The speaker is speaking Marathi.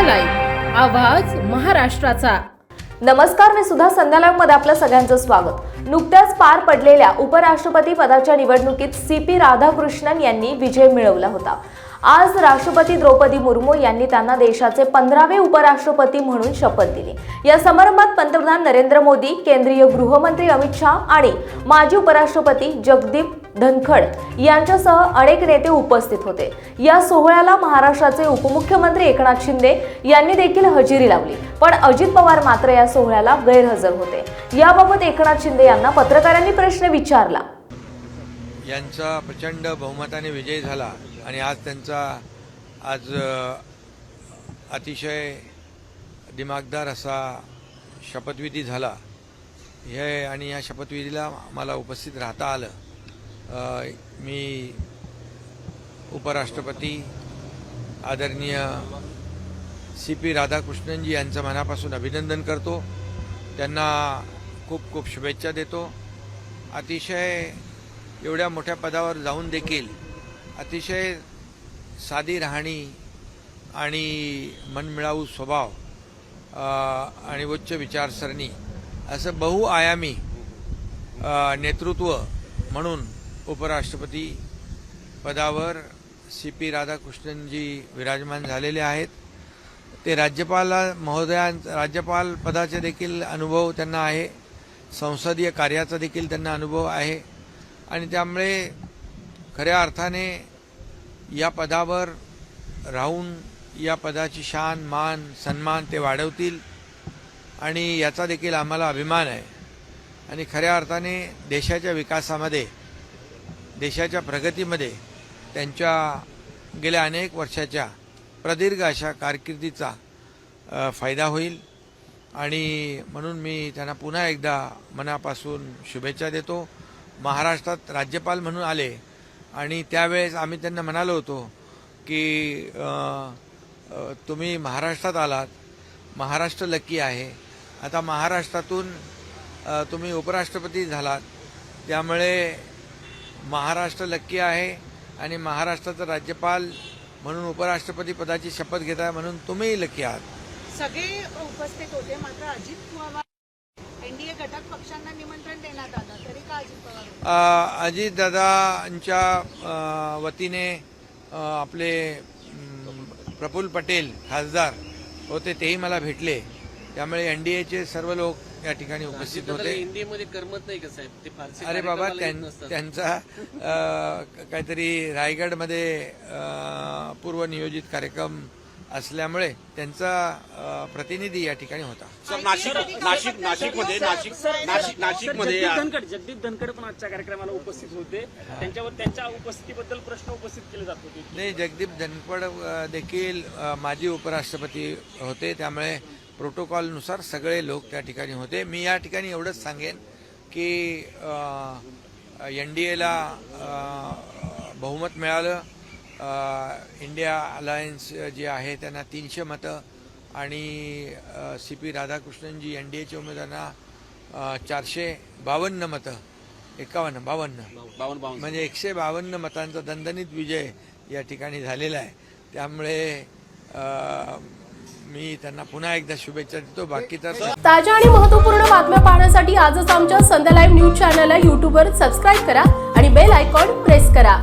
आवाज महाराष्ट्राचा. नमस्कार मी सुधा संध्या मध्ये आपलं सगळ्यांचं स्वागत. नुकत्याच पार पडलेल्या उपराष्ट्रपती पदाच्या निवडणुकीत सी पी राधाकृष्णन यांनी विजय मिळवला होता. आज राष्ट्रपती द्रौपदी मुर्मू यांनी त्यांना देशाचे पंधरावे उपराष्ट्रपती म्हणून शपथ दिली. या समारंभात पंतप्रधान नरेंद्र मोदी केंद्रीय गृहमंत्री अमित शहा आणि माजी उपराष्ट्रपती जगदीप धनखड यांच्यासह अनेक नेते उपस्थित होते. या सोहळ्याला महाराष्ट्राचे उपमुख्यमंत्री एकनाथ शिंदे यांनी देखील हजेरी लावली पण अजित पवार मात्र या सोहळ्याला गैरहजर होते. याबाबत एकनाथ शिंदे यांना पत्रकारांनी प्रश्न विचारला. यांचा प्रचंड बहुमताने विजय झाला. आणि आज त्यांचा आज अतिशय दिमागदार असा शपथविधी झाला. हे आणि या शपथविधीला मला उपस्थित राहता आलं. मी उपराष्ट्रपती आदरणीय सी पी राधाकृष्णनजी यांचं मनापासून अभिनंदन करतो. त्यांना खूप खूप शुभेच्छा देतो. अतिशय एवढ्या मोठ्या पदावर जाऊन देखील अतिशय साधी राहणी आणि मनमिळावू स्वभाव आणि उच्च विचारसरणी असं बहुआयामी नेतृत्व म्हणून उपराष्ट्रपती पदावर सी पी राधाकृष्णनजी विराजमान झालेले आहेत. ते राज्यपाल महोदया राज्यपाल पदाचे देखील अनुभव त्यांना आहे. संसदीय कार्याचा देखील त्यांना अनुभव आहे. आणि त्यामुळे खऱ्या अर्थाने या पदावर राहून या पदाची शान मान सन्मान ते वाढवतील आणि याचा देखील आम्हाला अभिमान आहे. आणि खऱ्या अर्थाने देशाच्या विकासामध्ये देशाच्या प्रगतीमध्ये त्यांच्या गेल्या अनेक वर्षाच्या प्रदीर्घ अशा कारकिर्दीचा फायदा होईल. आणि म्हणून मी त्यांना पुन्हा एकदा मनापासून शुभेच्छा देतो. महाराष्ट्रात राज्यपाल म्हणून आले आणि त्यावेळेस आम्ही त्यांना म्हणालो होतो की तुम्ही महाराष्ट्रात आलात महाराष्ट्र लकी आहे. आता महाराष्ट्रातून तुम्ही उपराष्ट्रपती झालात. त्यामुळे महाराष्ट्र लक्की आहे आणि महाराष्ट्राचा राज्यपाल म्हणून उपराष्ट्रपती पदाची शपथ घेत आहे म्हणून तुम्ही लकी आहात. सगळे उपस्थित होते मात्र अजित पवार एनडीए घटक पक्षांना निमंत्रण देण्यात आलं तरी का अजित पवार? अजितदादांच्या वतीने आपले प्रफुल्ल पटेल खासदार होते तेही मला भेटले त्यामुळे एन डी एचे सर्व लोक या ठिकाणी उपस्थित होते हिंदीमध्ये करमत नाही का साहेब ते फारसे अरे बाबा. त्यांचा काहीतरी रायगडमध्ये पूर्वनियोजित कार्यक्रम असल्यामुळे त्यांचा प्रतिनिधी या ठिकाणी होता. सर नाशिक नाशिक नाशिकमध्ये नाशिक नाशिक नाशिकमध्ये जगदीप धनखड जगदीप धनखड पण आजच्या कार्यक्रमाला उपस्थित होते. त्यांच्यावर त्यांच्या उपस्थितीबद्दल प्रश्न उपस्थित केले जात होते. नाही जगदीप धनखड देखील माजी उपराष्ट्रपती होते. त्यामुळे प्रोटोकॉलनुसार सगळे लोक त्या ठिकाणी होते. मी या ठिकाणी एवढंच सांगेन की एन डी एला बहुमत मिळालं. इंडिया अलायन्स जे आहे त्यांना तीनशे मतं आणि C P Radhakrishnan ji N D एच्या उमेदवारांना चारशे बावन्न मतं. एकावन्न बावन्न. बावन बावन म्हणजे एकशे बावन्न मतांचा दणदणीत विजय या ठिकाणी झालेला आहे. त्यामुळे मी त्यांना पुन्हा एकदा शुभेच्छा देतो. बाकी तर ताज्या आणि महत्त्वपूर्ण बातम्या पाहण्यासाठी आजच आमच्या संध्या लाईव्ह न्यूज चॅनलला यूट्यूबवर सबस्क्राईब करा आणि बेल आयकॉन प्रेस करा.